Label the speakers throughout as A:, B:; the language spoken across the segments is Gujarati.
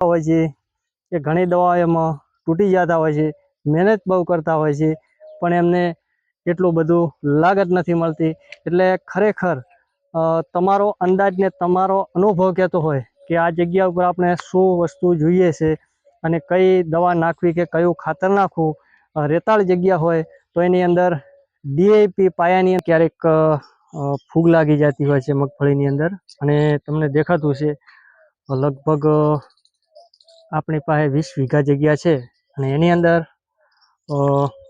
A: હોય છે, કે ઘણી દવાઓ એમાં તૂટી જતા હોય છે, મહેનત બહુ કરતા હોય છે, પણ એમને એટલું બધું લાગત નથી મળતી. એટલે ખરેખર તમારો અંદાજને તમારો અનુભવ કહેતો હોય કે આ જગ્યા ઉપર આપણે શું વસ્તુ જોઈએ છે અને કઈ દવા નાખવી કે કયું ખાતર નાખવું રેતાળ જગ્યા હોય તો એની અંદર ડીએપી પાયાની ક્યારેક ફૂગ લાગી જતી હોય છે મગફળીની અંદર. અને તમને દેખાતું છે લગભગ આપણી પાસે વીસ વીઘા જગ્યા છે અને એની અંદર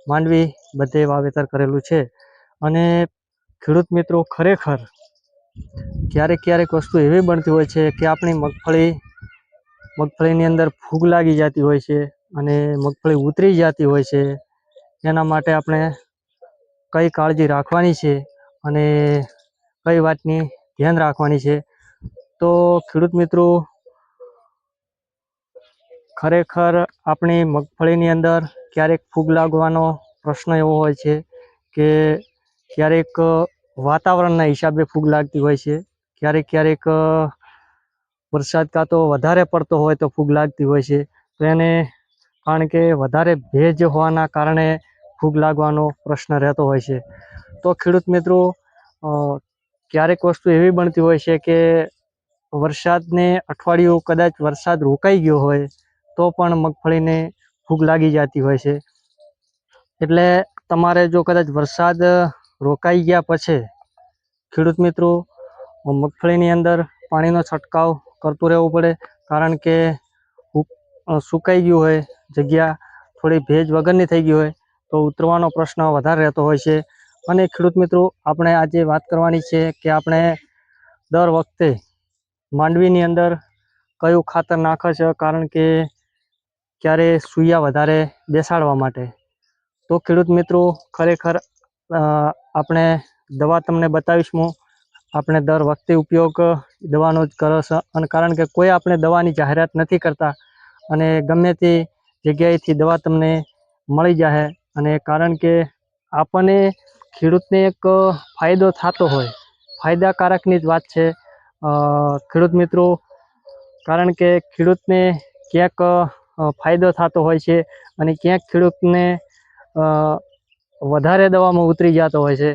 A: માંડવી બધે વાવેતર કરેલું છે. અને ખેડૂત મિત્રો, ખરેખર ક્યારેક ક્યારેક વસ્તુ એવી બનતી હોય છે કે આપણી મગફળી, મગફળીની અંદર ફૂગ લાગી જતી હોય છે અને મગફળી ઉતરી જતી હોય છે. એના માટે આપણે કઈ કાળજી રાખવાની છે અને કઈ વાતની ધ્યાન રાખવાની છે? તો ખેડૂત મિત્રો ખરેખર આપણી મગફળીની અંદર ક્યારેક ફૂગ લાગવાનો પ્રશ્ન એવો હોય છે કે ક્યારેક વાતાવરણના હિસાબે ફૂગ લાગતી હોય છે. ક્યારેક ક્યારેક વરસાદ કાં તો વધારે પડતો હોય તો ફૂગ લાગતી હોય છે. તો એને કારણ કે વધારે ભેજ હોવાના કારણે ફૂગ લાગવાનો પ્રશ્ન રહેતો હોય છે. તો ખેડૂત મિત્રો ક્યારેક વસ્તુ એવી બનતી હોય છે કે વરસાદને અઠવાડિયું કદાચ વરસાદ રોકાઈ ગયો હોય તો પણ મગફળીને ફૂગ લાગી જતી હોય છે. એટલે તમારે જો કદાચ વરસાદ રોકાઈ ગયા પછી, ખેડૂત મિત્રો, મગફળીની અંદર પાણીનો છંટકાવ કરતું રહેવું પડે, કારણ કે સુકાઈ ગયું હોય, જગ્યા થોડી ભેજ વગરની થઈ ગઈ હોય, તો ઉતરવાનો પ્રશ્ન વધારે રહેતો હોય છે. અને ખેડૂત મિત્રો, આપણે આજે વાત કરવાની છે કે આપણે દર વખતે માંડવીની અંદર કયું ખાતર નાખે છે, કારણ કે ક્યારે સૂયા વધારે બેસાડવા માટે? તો ખેડૂત મિત્રો, ખરેખર આપણે દવા તમને બતાવીશ આપણે દર વખતે ઉપયોગ દવાનો જ કરો છે. અને કારણ કે કોઈ આપણે દવાની જાહેરાત નથી કરતા અને ગમે તે જગ્યાએથી દવા તમને મળી જાય અને કારણ કે આપણને ખેડૂતને એક ફાયદો થતો હોય. ફાયદાકારકની જ વાત છે. ખેડૂત મિત્રો, કારણ કે ખેડૂતને ક્યાંક ફાયદો થતો હોય છે અને ક્યાંક ખેડૂતને વધારે દવામાં ઉતરી જતો હોય છે.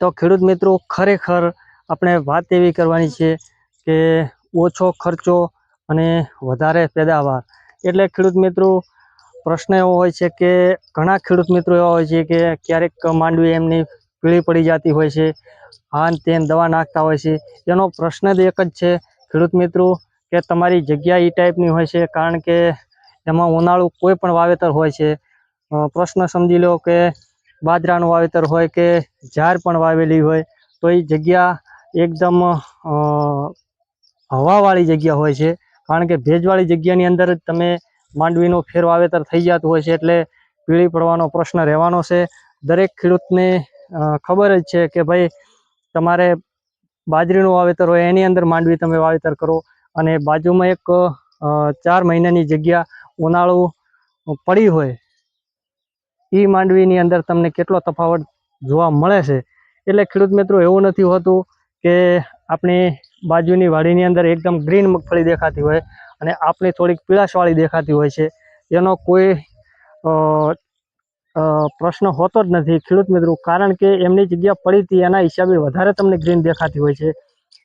A: તો ખેડૂત મિત્રો, ખરેખર આપણે વાત એવી કરવાની છે કે ઓછો ખર્ચો અને વધારે પેદાવાર. એટલે ખેડૂત મિત્રો, પ્રશ્ન એવો હોય છે કે, ઘણા ખેડૂત મિત્રો એવા હોય છે કે ક્યારેક માંડવી એમની પીળી પડી જતી હોય છે, હાન તેન દવા નાખતા હોય છે. એનો પ્રશ્ન જ એક જ છે. ખેડૂત મિત્રો કે તમારી જગ્યા એ ટાઈપની હોય છે, કારણ કે એમાં ઉનાળું કોઈ પણ વાવેતર હોય છે. પ્રશ્ન સમજી લો કે બાજરાનું વાવેતર હોય કે જાર પણ વાવેલી હોય, તો એ જગ્યા એકદમ હવાવાળી જગ્યા હોય છે. કારણ કે ભેજવાળી જગ્યાની અંદર તમે માંડવીનું ફેર વાવેતર થઈ જતું હોય છે, એટલે પીળી પડવાનો પ્રશ્ન રહેવાનો છે. દરેક ખેડૂતને ખબર જ છે કે ભાઈ, તમારે બાજરીનું વાવેતર હોય, એની અંદર માંડવી તમે વાવેતર કરો. અને બાજુમાં એક ચાર મહિનાની જગ્યા ઉનાળું પડી હોય એ માંડવીની અંદર તમને કેટલો તફાવત જોવા મળે છે? એટલે ખેડૂત મિત્રો, એવું નથી હોતું કે આપણી બાજુની વાડીની અંદર એકદમ ગ્રીન મગફળી દેખાતી હોય અને આપણી થોડીક પીળાશવાળી દેખાતી હોય છે. એનો કોઈ પ્રશ્ન હોતો જ નથી. ખેડૂત મિત્રો, કારણ કે એમની જગ્યા પડી હતી, એના હિસાબે વધારે તમને ગ્રીન દેખાતી હોય છે.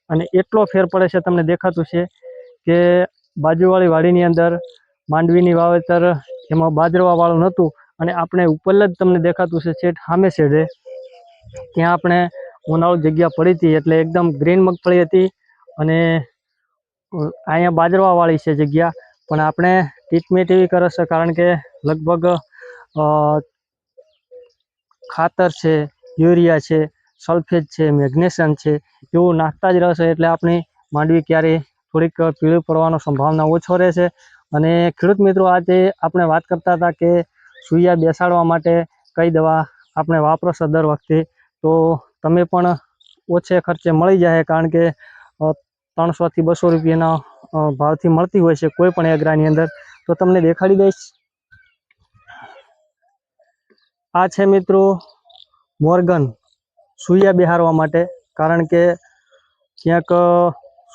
A: અને એટલો ફેર પડે છે તમને દેખાતું છે કે બાજુવાળી વાડીની અંદર માંડવીની વાવેતર એમાં બાજરવાવાળું નહોતું અને આપણે ઉપર જ તમને દેખાતું છે છેટ સામે છેડે ત્યાં આપણે ઉનાળુ જગ્યા પડી હતી એટલે એકદમ ગ્રીન મગફળી હતી અને અહીંયા બાજરવાવાળી છે જગ્યા. પણ આપણે ટ્રીટમેન્ટ એવી કરે છે કારણ કે લગભગ ખાતર છે, યુરિયા છે સલ્ફેટ છે, મેગ્નેશિયમ છે, એવું નાખતા જ રહેશે એટલે આપણી માંડવી ક્યારેય થોડીક પીળી પડવાનો સંભાવના ઓછો રહેશે. અને ખેડૂત મિત્રો, આજે આપણે વાત કરતા હતા કે સૂયા બેસાડવા માટે કઈ દવા આપણે વાપરશો દર વખતે. તો તમે પણ ઓછે ખર્ચે મળી જાય, કારણ કે ત્રણસોથી બસો રૂપિયાના ભાવથી મળતી હોય છે કોઈ પણ એગ્રાની અંદર. તો તમને દેખાડી દઈશ. આ છે મિત્રો મોર્ગન. સૂયા બિહારવા માટે, કારણ કે ક્યાંક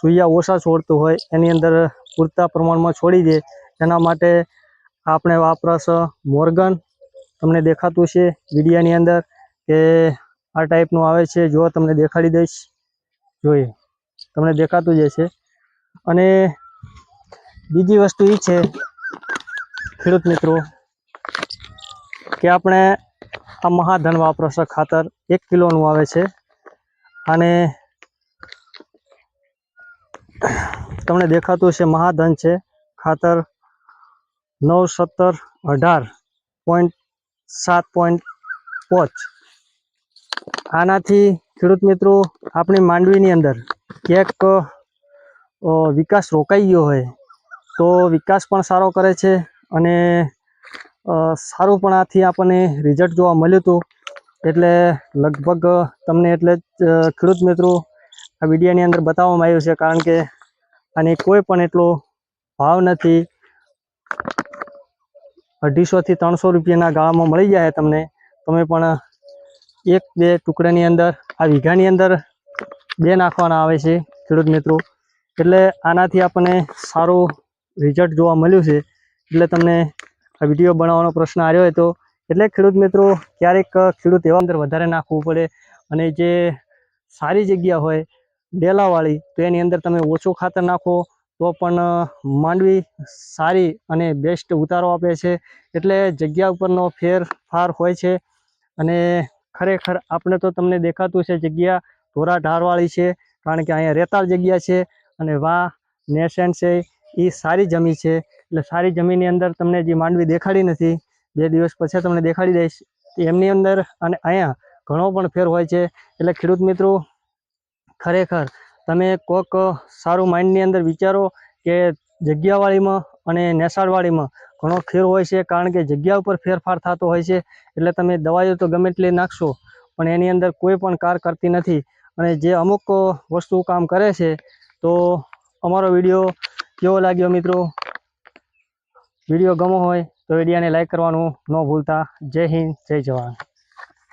A: સૂયા ઓછા છોડતું હોય, એની અંદર પૂરતા પ્રમાણમાં છોડી દે, એના માટે આપણે વાપરશ મોર્ગન, તમને દેખાતું છે, વિડીયાની અંદર, કે આ ટાઈપનું આવે છે, જો તમને દેખાડી દઈશ, જોઈએ, તમને દેખાતું જ છે અને બીજી વસ્તુ એ છે, ખેડૂત મિત્રો, કે આપણે આ મહાધન વાપરસ ખાતર એક કિલોનું આવે છે. અને તમને દેખાતું છે મહાધન છે. ખાતર નવ સત્તર અઢાર પોઈન્ટ સાત પોઈન્ટ પાંચ. આનાથી ખેડૂત મિત્રો, આપણી માંડવીની અંદર ક્યાંક વિકાસ રોકાઈ ગયો હોય તો વિકાસ પણ સારો કરે છે અને સારું પણ આથી આપણને રિઝલ્ટ જોવા મળ્યું હતું. એટલે લગભગ તમને એટલે જ ખેડૂત મિત્રો, આ વિડીયાની અંદર બતાવવામાં આવ્યું છે. કારણ કે આની કોઈ પણ એટલો ભાવ નથી. અઢીસોથી ત્રણસો રૂપિયાના ગાળામાં મળી જાય તમને. તમે પણ એક, બે ટુકડાની અંદર, આ વીઘાની અંદર બે નાખવાના આવે છે, ખેડૂત મિત્રો. એટલે આનાથી આપણને સારું રિઝલ્ટ જોવા મળ્યું છે. એટલે તમને આ વીડિયો બનાવવાનો પ્રશ્ન આવ્યો હતો એટલે ખેડૂત મિત્રો, ક્યારેક ખેડૂત એવા અંદર વધારે નાખવું પડે અને જે સારી જગ્યા હોય, ડેલાવાળી, તો એની અંદર તમે ઓછું ખાતર નાખો, તો પણ માંડવી સારી અને બેસ્ટ ઉતારો આપે છે. એટલે જગ્યા ઉપરનો ફેરફાર હોય છે અને ખરેખર આપણે તો તમને દેખાતું છે જગ્યા ધોરા ઢારવાળી છે, કારણ કે અહીંયા રેતાળ જગ્યા છે અને વાહ, નેશન છે એ સારી જમી છે. એટલે સારી જમીનની અંદર તમને જે માંડવી દેખાડી નથી, બે દિવસ પછી તમને દેખાડી દઈશ. એમની અંદર અને અહીંયા ઘણો પણ ફેર હોય છે. એટલે ખેડૂત મિત્રો, ખરેખર તમે કોક સારું માઇન્ડની અંદર વિચારો કે જગ્યાવાળીમાં અને નેસાળવાળીમાં ઘણો ફેર હોય છે, કારણ કે જગ્યા ઉપર ફેરફાર થતો હોય છે. એટલે તમે દવાઈઓ તો ગમે એટલી નાખશો, પણ એની અંદર કોઈ પણ કાર કરતી નથી. અને જે અમુક વસ્તુ કામ કરે છે, તો અમારો વીડિયો કેવો લાગ્યો મિત્રો? વીડિયો ગમો હોય તો વિડીયાને લાઈક કરવાનું ન ભૂલતા. જય હિન્દ જય જવાન.